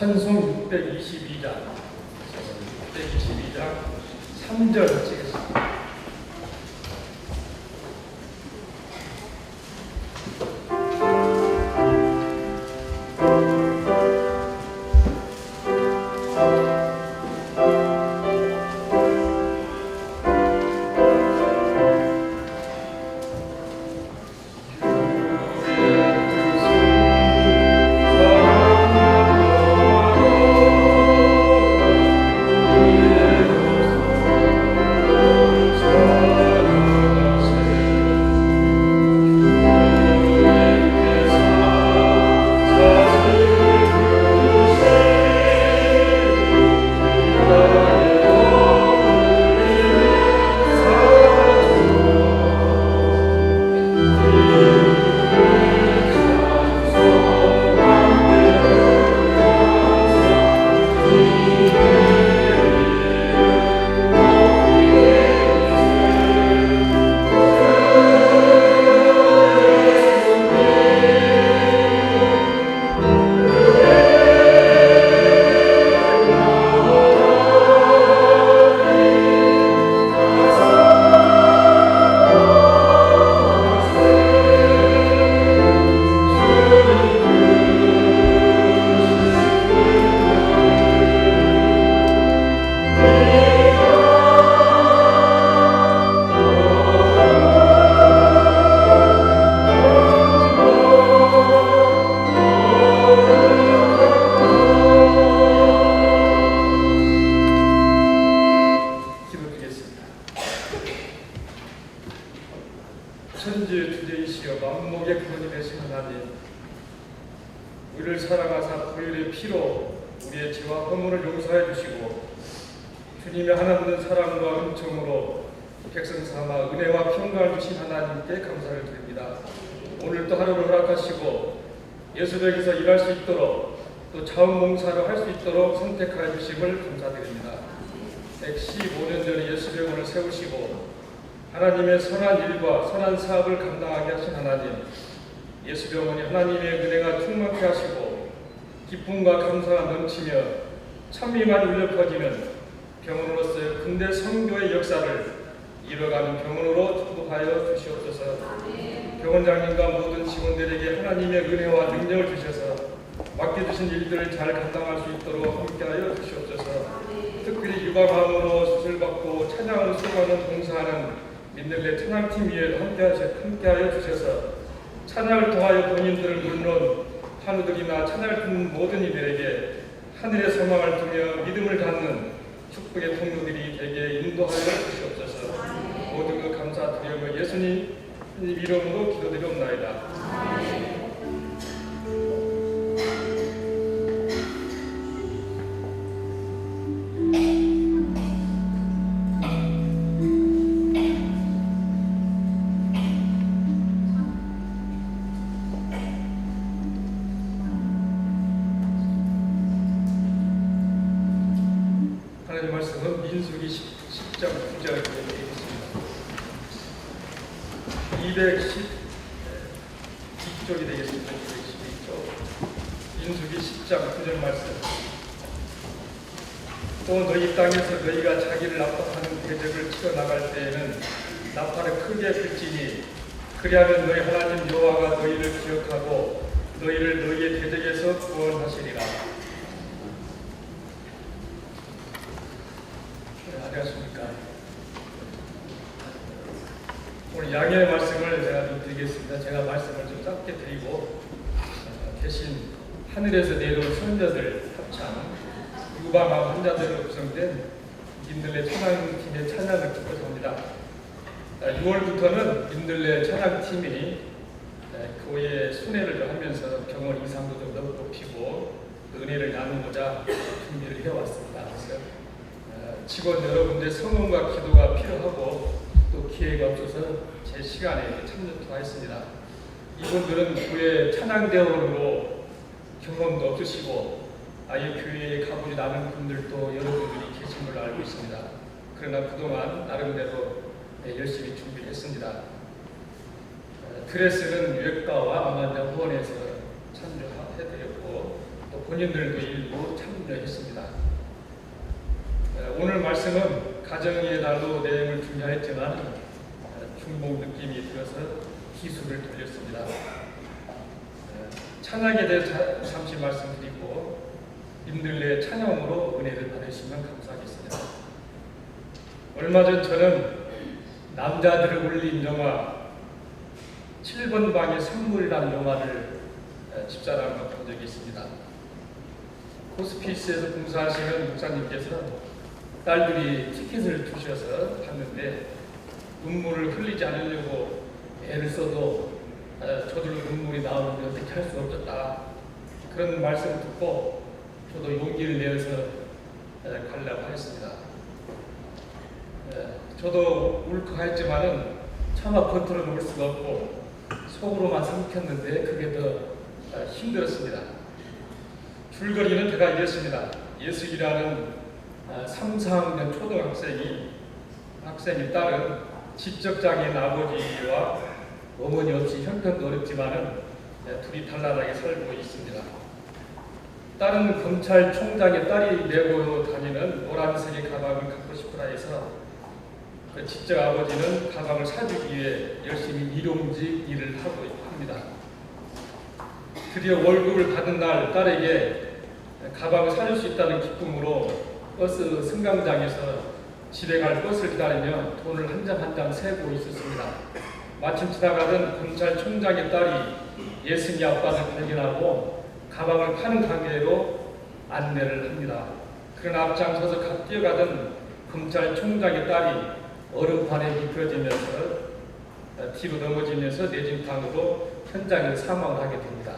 찬 천지 주제이시여 만목의 되신 하나님 우리를 사랑하사 보혈의 피로 우리의 죄와 허물을 용서해 주시고 주님의 하나님의 사랑과 은총으로 백성 삼아 은혜와 평강을 주신 하나님께 감사를 드립니다. 오늘도 하루를 허락하시고 예수님께서 일할 수 있도록 또 자원봉사를 할 수 있도록 선택하여 주심을 감사드립니다. 115년 전에 예수병원을 세우시고 하나님의 선한 일과 선한 사업을 감당하게 하신 하나님 예수병원이 하나님의 은혜가 충만케 하시고 기쁨과 감사가 넘치며 찬미만 울려 퍼지는 병원으로서의 근대 선교의 역사를 이뤄가는 병원으로 축복하여 주시옵소서. 병원장님과 모든 직원들에게 하나님의 은혜와 능력을 주셔서 맡겨주신 일들을 잘 감당할 수 있도록 함께하여 주시옵소서 특별히 육아감으로 수술받고 찬양을 수고하는 봉사하는 민들레 찬양팀 위에 함께하여 주셔서 찬양을 통하여 본인들을 물론 환우들이나 찬양을 듣는 모든 이들에게 하늘의 소망을 두며 믿음을 갖는 축복의 통로들이 되게 인도하여 주시옵소서 모든 것 감사드리며 예수님 이름으로 기도드리옵나이다. 하나님 말씀은 민수기 10, 장 9절에 되겠습니다. 212쪽이 되겠습니다. 212쪽. 민수기 10장 9절 말씀. 또 너희 땅에서 너희가 자기를 납득하는 대적을 치러 나갈 때에는 나팔을 크게 불지니 그리하면 너희 하나님 여호와가 너희를 기억하고 너희를 너희의 대적에서 구원하시리라. 네, 안녕하십니까. 오늘 양해의 말씀을 제가 좀 드리겠습니다. 제가 말씀을 좀 짧게 드리고 어, 대신 하늘에서 내려온 선자들 합창 유방암 환자들로 구성된 민들레 찬양팀의 찬양을 듣고자 합니다. 6월부터는 민들레 찬양팀이 네, 교회의 순회를 좀 하면서 경원 이상도 좀더 높이고 은혜를 나누고자 준비를 해왔습니다. 그래서 어, 직원 여러분들의 성원과 기도가 필요하고 또 기회가 없어서 제 시간에 이렇게 참여하였습니다. 이분들은 교회 찬양대원으로 경험도 없으시고 아예 교회에 가보지 않은 분들도 여러분들이 계신 걸로 알고 있습니다. 그러나 그동안 나름대로 네, 열심히 준비를 했습니다. 어, 드레스는 외과와 암환자 후원에서 참여해드렸고 또 본인들도 일부 참여했습니다. 에, 오늘 말씀은 가정의 날로 내용을 준비하였지만 에, 중복 느낌이 들어서 기술을 돌렸습니다. 에, 찬양에 대해 자- 잠시 말씀드리고 님들의 찬양으로 은혜를 받으시면 감사하겠습니다. 얼마 전 저는 남자들을 울린 영화 7번 방의 선물이라는 영화를 에, 집사람과 본 적이 있습니다. 호스피스에서 봉사하시는 목사님께서 딸들이 티켓을 주셔서 봤는데 눈물을 흘리지 않으려고 애를 써도 에, 저절로 눈물이 나오는데 어떻게 할 수 없었다. 그런 말씀을 듣고 저도 용기를 내어서 에, 가려고 하였습니다. 에, 저도 울컥했지만은 차마 겉으로 놓을 수가 없고 속으로만 삼켰는데 그게 더 어, 힘들었습니다. 줄거리는 제가 이랬습니다. 예수이라는 어, 3, 4학년 초등학생이 학생이 딸은 지적장애인 아버지와 어머니 없이 형편도 어렵지만은 에, 둘이 단란하게 살고 있습니다. 딸은 검찰총장의 딸이 메고 다니는 노란색의 가방을 갖고 싶으라 해서 그 직접 아버지는 가방을 사주기 위해 열심히 일용직 일을 하고 합니다. 드디어 월급을 받은 날 딸에게 가방을 사줄 수 있다는 기쁨으로 버스 승강장에서 집에 갈 버스를 기다리며 돈을 한 장 한 장 세고 있었습니다. 마침 지나가던 검찰총장의 딸이 예승이 아빠를 발견하고 가방을 파는 가게로 안내를 합니다. 그러나 앞장서서 가- 뛰어가던 검찰총장의 딸이 얼음판에 미끄러지면서 어, 뒤로 넘어지면서 내진탕으로 현장에서 사망을 하게 됩니다.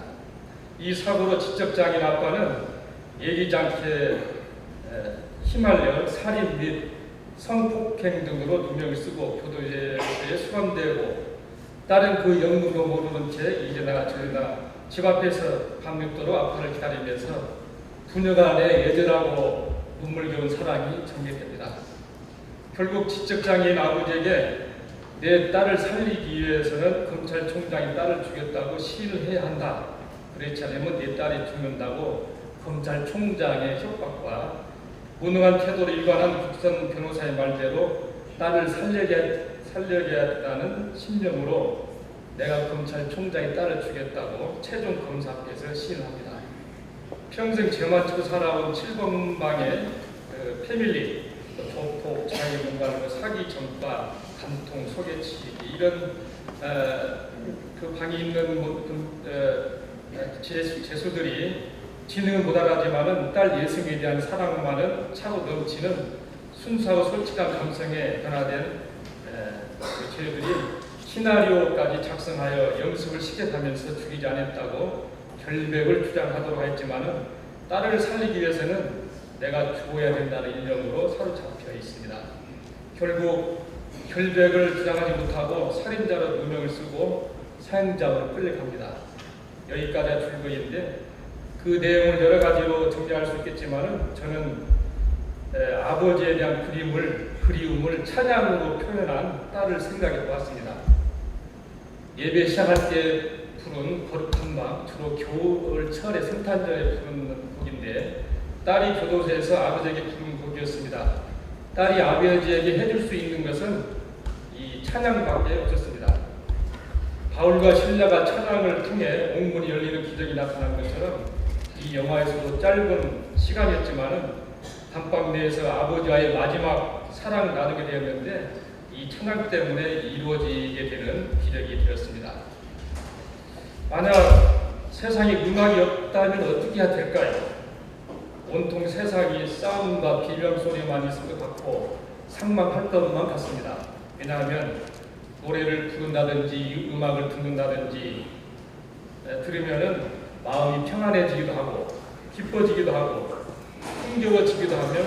이 사고로 지적장애인 아빠는 예기지 않게 에, 휘말려 살인 및 성폭행 등으로 누명을 쓰고 교도소에 수감되고 딸은 그 영문도 모르는 채 이제나 저제나 집 앞에서 밤늦도록 아빠를 기다리면서 부녀간의 애절하고 눈물겨운 사랑이 전개됩니다. 결국 지적장애인 아버지에게 내 딸을 살리기 위해서는 검찰총장이 딸을 죽였다고 시인을 해야 한다. 그렇지 않으면 내 딸이 죽는다고 검찰총장의 협박과 무능한 태도로 일관한 국선 변호사의 말대로 딸을 살려야, 살려야겠다는 신념으로 내가 검찰총장의 딸을 죽였다고 최종 검사 앞에서 시인합니다. 평생 죄만 지고 살아온 7번방의 그 패밀리, 또 조폭, 자유공간, 사기, 전과, 간통, 소개치기 이런 어, 그 방에 있는 뭐, 그, 어, 재수, 재수들이 지능은 못 알아지만은 딸 예승에 대한 사랑만은 차고 넘치는 순수하고 솔직한 감성에 변화된 죄들이 시나리오까지 작성하여 연습을 시켜가면서 죽이지 않았다고 결백을 주장하도록 했지만은 딸을 살리기 위해서는 내가 죽어야 된다는 일념으로 사로잡혀 있습니다. 결국 결백을 주장하지 못하고 살인자로 누명을 쓰고 사형장으로 끌려갑니다. 여기까지가 줄거리인데 그 내용을 여러 가지로 정리할 수 있겠지만은 저는 에, 아버지에 대한 그림을 그리움을 찬양으로 표현한 딸을 생각해 보았습니다. 예배 시작할 때 부른 거룩한 밤 주로 겨울철에 성탄절에 부르는 곡인데 딸이 교도소에서 아버지에게 부른 곡이었습니다. 딸이 아버지에게 해줄 수 있는 것은 이 찬양밖에 없었습니다. 바울과 신라가 찬양을 통해 옥문이 열리는 기적이 나타난 것처럼 이 영화에서도 짧은 시간이었지만은 단방 내에서 아버지와의 마지막 사랑을 나누게 되었는데 이 찬양 때문에 이루어지게 되는 기적이 되었습니다. 만약 세상에 음악이 없다면 어떻게 해야 될까요? 온통 세상이 싸움과 비명 소리만 있을 것 같고 상망할 것만 같습니다. 왜냐하면 노래를 부른다든지 음악을 듣는다든지 에, 들으면은 마음이 평안해지기도 하고 기뻐지기도 하고 흥겨워지기도 하며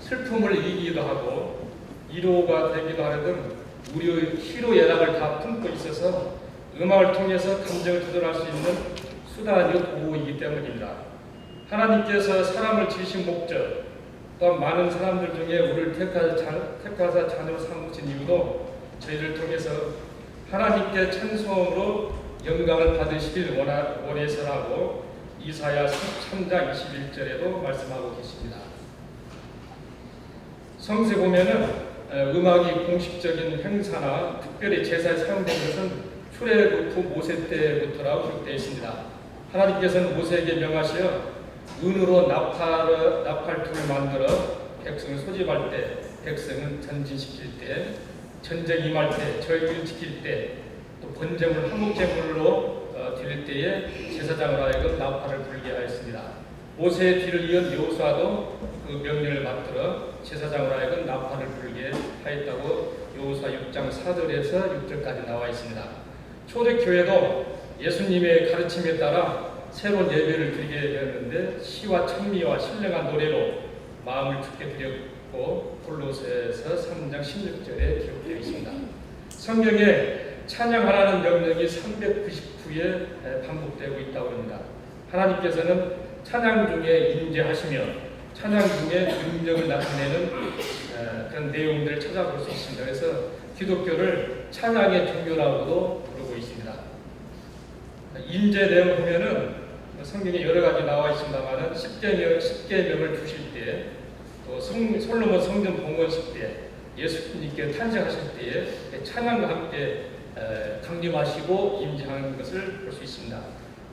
슬픔을 이기기도 하고 위로가 되기도 하려든 우리의 희로 애락을 다 품고 있어서 음악을 통해서 감정을 조절할 수 있는 수단이요 도구이기 때문입니다. 하나님께서 사람을 지으신 목적 또한 많은 사람들 중에 우리를 택하사 자녀 삼으신 이유도 저희를 통해서 하나님께 찬송으로 영광을 받으시길 원해서라고 이사야 3장 21절에도 말씀하고 계십니다. 성세 보면은 에, 음악이 공식적인 행사나 특별히 제사에 사용된 것은 출애굽부 모세 때부터라고 기록되어 있습니다. 하나님께서는 모세에게 명하시어 은으로 나팔, 나팔투를 만들어 백성을 소집할 때, 백성은 전진시킬 때, 전쟁 임할 때, 저희를 지킬 때, 또 번제물, 한목제물로 어, 드릴 때에 제사장으로 하여금 나팔을 불게 하였습니다. 모세의 뒤를 이은 여호수아도 그 명령을 받들어 제사장으로 하여금 나팔을 불게 하였다고 여호수아 6장 4절에서 6절까지 나와 있습니다. 초대 교회도 예수님의 가르침에 따라 새로운 예배를 드리게 되었는데 시와 찬미와 신령한 노래로 마음을 죽게 드렸고 골로새서 3장 16절에 기록되어 있습니다. 성경에 찬양하라는 명령이 399에 반복되고 있다고 합니다. 하나님께서는 찬양 중에 임재하시며 찬양 중에 능력을 나타내는 에, 그런 내용들을 찾아볼 수 있습니다. 그래서 기독교를 찬양의 종교라고도 부르고 있습니다. 임재 내용 보면은 성경에 여러 가지 나와 있습니다만은 10계명, 10계명을 주실 때, 또 성, 솔로몬 성전 봉헌식 때, 예수님께 탄생하실 때에 찬양과 함께 에, 강림하시고 임재하는 것을 볼 수 있습니다.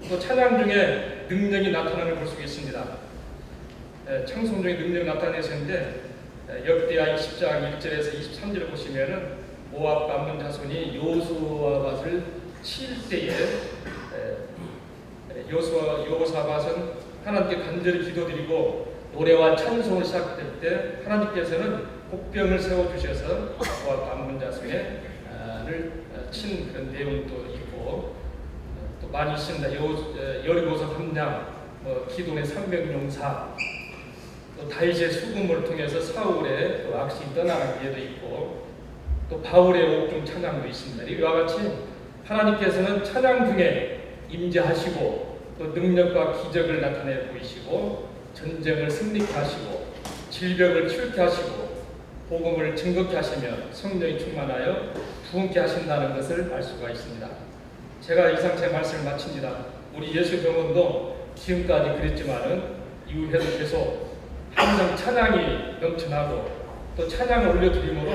또 찬양 중에 능력이 나타나는 걸 볼 수 있습니다. 에, 창송 중에 능력이 나타내셨는데 에, 역대하 20장 1절에서 23절을 보시면은 모압 남는 자손이 요수와 밭을 칠 때에 에, 요수와 요사밭은 하나님께 간절히 기도드리고 노래와 찬송을 시작될 때 하나님께서는 복병을 세워 주셔서 모압 남는 자손 을친 그런 내용도 있고 어, 또 많이 에, 여리고서 함량, 뭐 기돈의 삼백용사, 또 다윗의 수금을 통해서 사울의 또 악시 떠나는 예도 있고 또 바울의 옥중 찬양도 있습니다. 이와 같이 하나님께서는 찬양 중에 임재하시고 또 능력과 기적을 나타내 보이시고 전쟁을 승리케 하시고 질병을 치유케 하시고 복음을 증거케 하시며 성령이 충만하여 부흥케 하신다는 것을 알 수가 있습니다. 제가 이상 제 말씀을 마칩니다. 우리 예수 병원도 지금까지 그랬지만은 이후에도 계속 항상 찬양이 넘쳐나고 또 찬양을 올려드림으로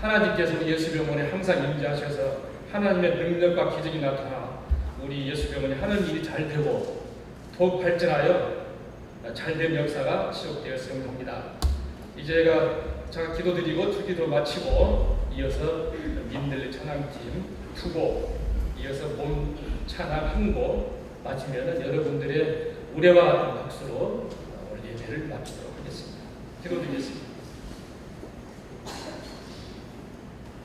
하나님께서 예수 병원에 항상 임재하셔서 하나님의 능력과 기적이 나타나 우리 예수 병원이 하는 일이 잘 되고 더욱 발전하여 잘된 역사가 지속되었으면 합니다. 이제가 제가 기도드리고 주기도 마치고 이어서 민들레 찬양팀 투고 이어서 몸 찬양 한곡 마치면은 여러분들의 우레와 같은 박수로 오늘 예배를 마치도록 하겠습니다. 기도드리겠습니다.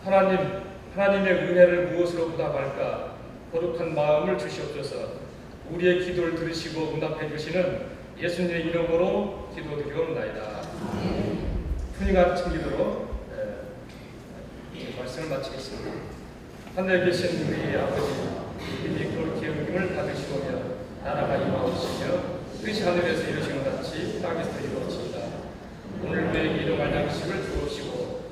하나님, 하나님의 은혜를 무엇으로 보답할까? 거룩한 마음을 주시옵소서. 우리의 기도를 들으시고 응답해 주시는 예수님의 이름으로 기도드리옵나이다. 챙기도록 이 말씀을 마치겠습니다. 하늘에 계신 우리 아버지, 이미 거룩히 여김을 받으시오며 나라가 임하옵시며 뜻이 하늘에서 이루시는 같이 땅에서 이루어지이다. 오늘 우리에게 일용할 양식을 주옵시고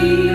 You.